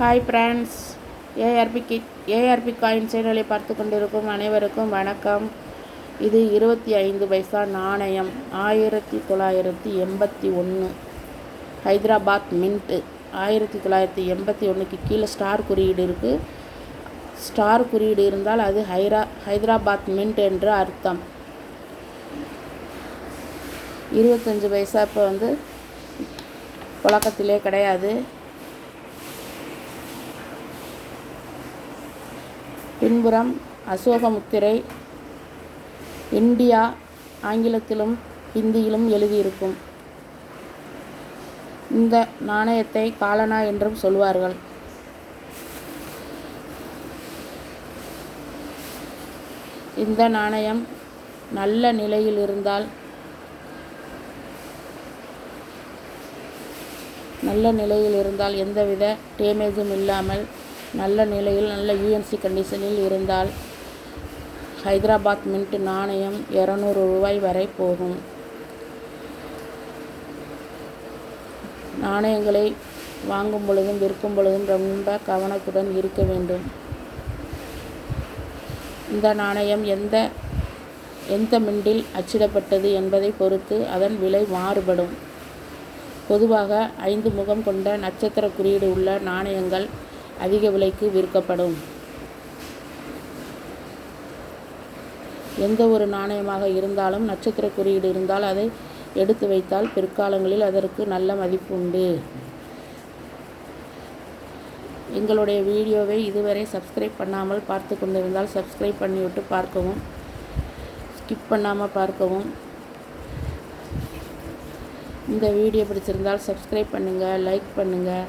Hi friends. ARP கி ARP coin சேனலை பார்த்து கொண்டிருக்கும் அனைவருக்கும் வணக்கம். இது இருபத்தி ஐந்து பைசா நாணயம் ஆயிரத்தி தொள்ளாயிரத்தி எண்பத்தி ஒன்று ஹைதராபாத் மின்ட்டு ஆயிரத்தி தொள்ளாயிரத்தி எண்பத்தி ஒன்றுக்கு கீழே ஸ்டார் குறியீடு இருக்குது ஸ்டார் குறியீடு இருந்தால் அது ஹைரா ஹைதராபாத் மின்ட் என்று அர்த்தம். இருபத்தஞ்சி பைசா இப்போ வந்து புழக்கத்திலே கிடையாது. பின்புறம் அசோக முத்திரை இந்தியா ஆங்கிலத்திலும் ஹிந்தியிலும் எழுதியிருக்கும். இந்த நாணயத்தை காலனா என்றும் சொல்வார்கள். இந்த நாணயம் நல்ல நிலையில் இருந்தால் நல்ல நிலையில் இருந்தால் எந்தவித டேமேஜும் இல்லாமல் நல்ல நிலையில் நல்ல யூஎன்சி கண்டிஷனில் இருந்தால் ஹைதராபாத் மின்ட் நாணயம் இரநூறு ரூபாய் வரை போகும். நாணயங்களை வாங்கும் பொழுதும் விற்கும் பொழுதும் ரொம்ப கவனத்துடன் இருக்க வேண்டும். இந்த நாணயம் எந்த எந்த மின்டில் அச்சிடப்பட்டது என்பதை பொறுத்து அதன் விலை மாறுபடும். பொதுவாக ஐந்து முகம் கொண்ட நட்சத்திர குறியீடு உள்ள நாணயங்கள் அதிக விலைக்கு விற்கப்படும். எந்த ஒரு நாணயமாக இருந்தாலும் நட்சத்திர குறியீடு இருந்தால் அதை எடுத்து வைத்தால் பிற்காலங்களில் அதற்கு நல்ல மதிப்பு உண்டு. எங்களுடைய வீடியோவை இதுவரை சப்ஸ்கிரைப் பண்ணாமல் பார்த்து கொண்டிருந்தால் சப்ஸ்கிரைப் பண்ணிவிட்டு பார்க்கவும் ஸ்கிப் பண்ணாமல் பார்க்கவும். இந்த வீடியோ பிடிச்சிருந்தால் சப்ஸ்கிரைப் பண்ணுங்கள் லைக் பண்ணுங்கள்